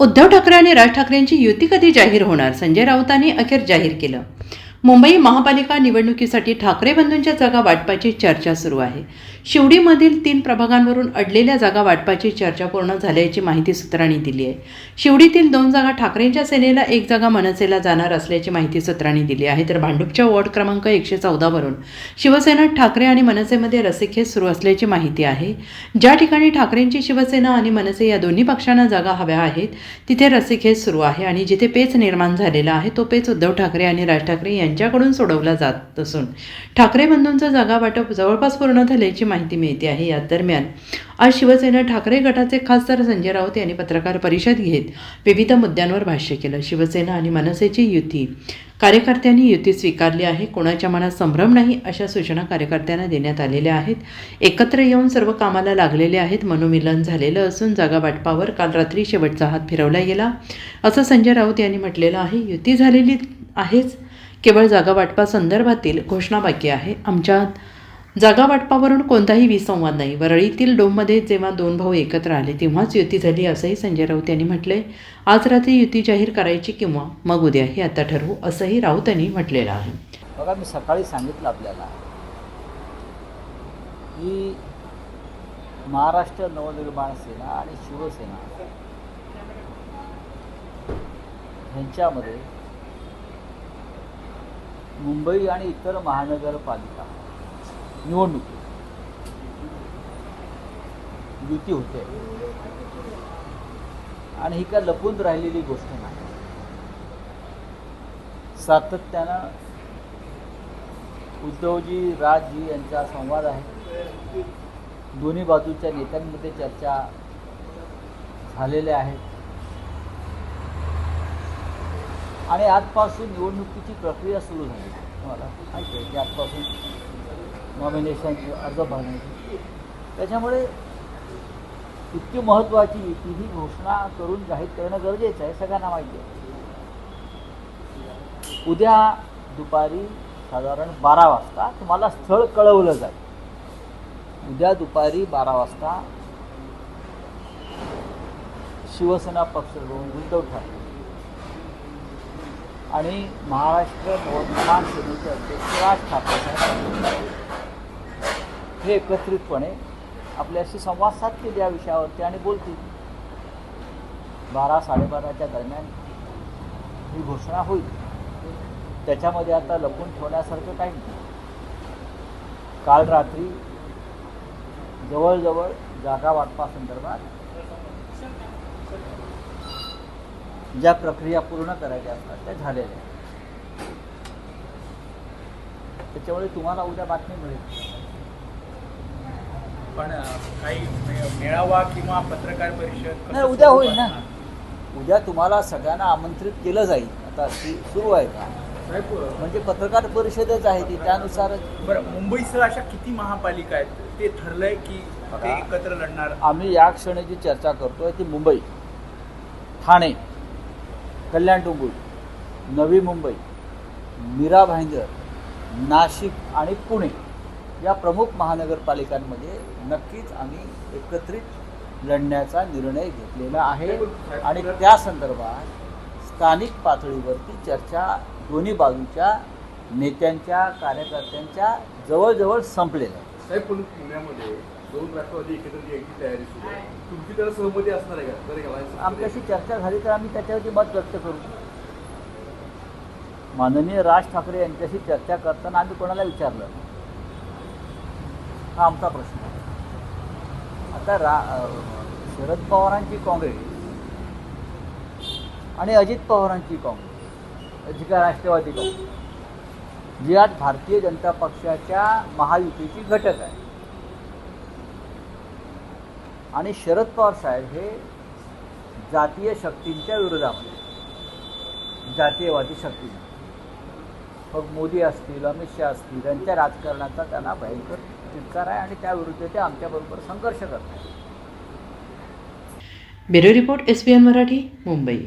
उद्धव ठाकरे आणि राज ठाकरेंची युती कधी जाहीर होणार? संजय राऊतांनी अखेर जाहीर केलं. मुंबई महापालिका निवडणुकीसाठी ठाकरे बंधूंच्या जागा वाटपाची चर्चा सुरू आहे. शिवडीमधील तीन प्रभागांवरून अडलेल्या जागा वाटपाची चर्चा पूर्ण झाल्याची माहिती सूत्रांनी दिली आहे. शिवडीतील दोन जागा ठाकरेंच्या सेनेला एक जागा मनसेला जाणार असल्याची माहिती सूत्रांनी दिली आहे. तर भांडूपच्या वॉर्ड क्रमांक एकशे चौदावरून शिवसेना ठाकरे आणि मनसेमध्ये रस्सीखेच सुरू असल्याची माहिती आहे. ज्या ठिकाणी ठाकरेंची शिवसेना आणि मनसे या दोन्ही पक्षांना जागा हव्या आहेत तिथे रस्सीखेच सुरू आहे आणि जिथे पेच निर्माण झालेला आहे तो पेच उद्धव ठाकरे आणि राज ठाकरे यांच्याकडून सोडवला जात असून. ठाकरे बंधूंचं जागा वाटप जवळपास पूर्ण झाल्याची माहिती मिळते आहे. या दरम्यान आज शिवसेना ठाकरे गटाचे खासदार संजय राऊत यांनी पत्रकार परिषद घेत विविध मुद्द्यांवर भाष्य केलं. शिवसेना आणि मनसेची युती. कार्यकर्त्यांनी युती स्वीकारली आहे. कोणाच्या मनात संभ्रम नाही अशा सूचना कार्यकर्त्यांना देण्यात आलेल्या आहेत. एकत्र येऊन सर्व कामाला लागलेले आहेत. मनोमिलन झालेलं असून जागा वाटपावर काल रात्री शेवटचा हात फिरवला गेला. असं संजय राऊत यांनी म्हटलेलं आहे. युती झालेली आहेच. केवळ जागा वाटपा संदर्भातील घोषणा बाकी आहे. आमच्यात जागा वाटपावरून कोणताही विसंवाद नाही. वरळीतील डोममध्ये जेव्हा दोन भाऊ एकत्र आले तेव्हाच युती झाली असंही संजय राऊत यांनी म्हटलंय. आज रात्री युती जाहीर करायची किंवा मग उद्या हे आता ठरवू असंही राऊत यांनी म्हटलेलं आहे. बघा मी सकाळी सांगितलं आपल्याला की महाराष्ट्र नवनिर्माण सेना आणि शिवसेना ह्यांच्यामध्ये मुंबई आणि इतर महानगरपालिका निवडणुकी. युती होते. आणि ही काय लपून राहिलेली गोष्ट नाही. सातत्यानं उद्धवजी राजजी यांचा संवाद आहे. दोन्ही बाजूच्या नेत्यांमध्ये चर्चा झालेल्या आहेत. आणि आजपासून निवडणुकीची प्रक्रिया सुरू झाली. तुम्हाला माहिती आहे की आजपासून नॉमिनेशन अर्ज भरण्याची त्याच्यामुळे इतकी महत्त्वाची ती ही घोषणा करून जाहीर करणं गरजेचं आहे सगळ्यांना माहिती आहे. उद्या दुपारी साधारण बारा वाजता तुम्हाला स्थळ कळवलं जाईल. उद्या दुपारी बारा वाजता शिवसेना पक्ष उद्धव ठाकरे. आणि महाराष्ट्र महान सेनेचे अध्यक्ष राज ठाकरे हे एकत्रितपणे आपल्याशी संवाद साधतील या विषयावरती आणि बोलतील. बारा साडेबाराच्या दरम्यान ही घोषणा होईल. त्याच्यामध्ये आता लपून ठेवण्यासारखं काही नाही. काल रात्री जवळजवळ जागा वाटपासंदर्भात ज्या प्रक्रिया पूर्ण करायच्या असतात त्या झालेल्या त्याच्यामुळे तुम्हाला उद्या बातमी मिळेल. पण काही मेळावा किंवा पत्रकार परिषद नाही उद्या होईल ना? उद्या तुम्हाला सगळ्यांना आमंत्रित केलं जाईल. आता ती सुरू आहे का? म्हणजे पत्रकार परिषदच आहे ती त्यानुसार बरं मुंबईसह अशा किती महापालिका आहेत? ते ठरलंय की ते. एकत्र लढणार? आम्ही या क्षणी जी चर्चा करतोय ती मुंबई ठाणे. कल्याण डोंबिवली नवी मुंबई मीरा भाईंदर नाशिक आणि पुणे या प्रमुख महानगरपालिकांमध्ये नक्कीच आम्ही एकत्रित लढण्याचा निर्णय घेतलेला आहे. आणि त्या संदर्भात स्थानिक पातळीवरती चर्चा दोन्ही बाजूच्या नेत्यांच्या कार्यकर्त्यांच्या जवळजवळ संपलेल्या आहे साहेब पण पुण्यामध्ये दोन राष्ट्रवादी एकत्र यायची तयारी सुरू आहे तुमची त्याला सहमती असणार आहे का? बरं का मला आमच्याशी चर्चा झाली तर आम्ही त्याच्यावरती मत व्यक्त करू. माननीय राज ठाकरे यांच्याशी चर्चा करताना आम्ही कोणाला विचारलं. हा आमचा प्रश्न आहे. आता रा शरद पवारांची काँग्रेस आणि अजित पवारांची काँग्रेस राष्ट्रवादी काँग्रेस. जी आज भारतीय जनता पक्षाच्या महायुतीची घटक आहे. आणि शरद पवार साहेब हे जातीय शक्तींच्या विरोधामध्ये जातीयवादी शक्ती. मग मोदी असतील अमित शहा असतील त्यांच्या राजकारणाचा त्यांना भयंकर चित्कार आहे आणि त्याविरुद्ध ते आमच्याबरोबर संघर्ष करतात bureau report S P N Marathi Mumbai.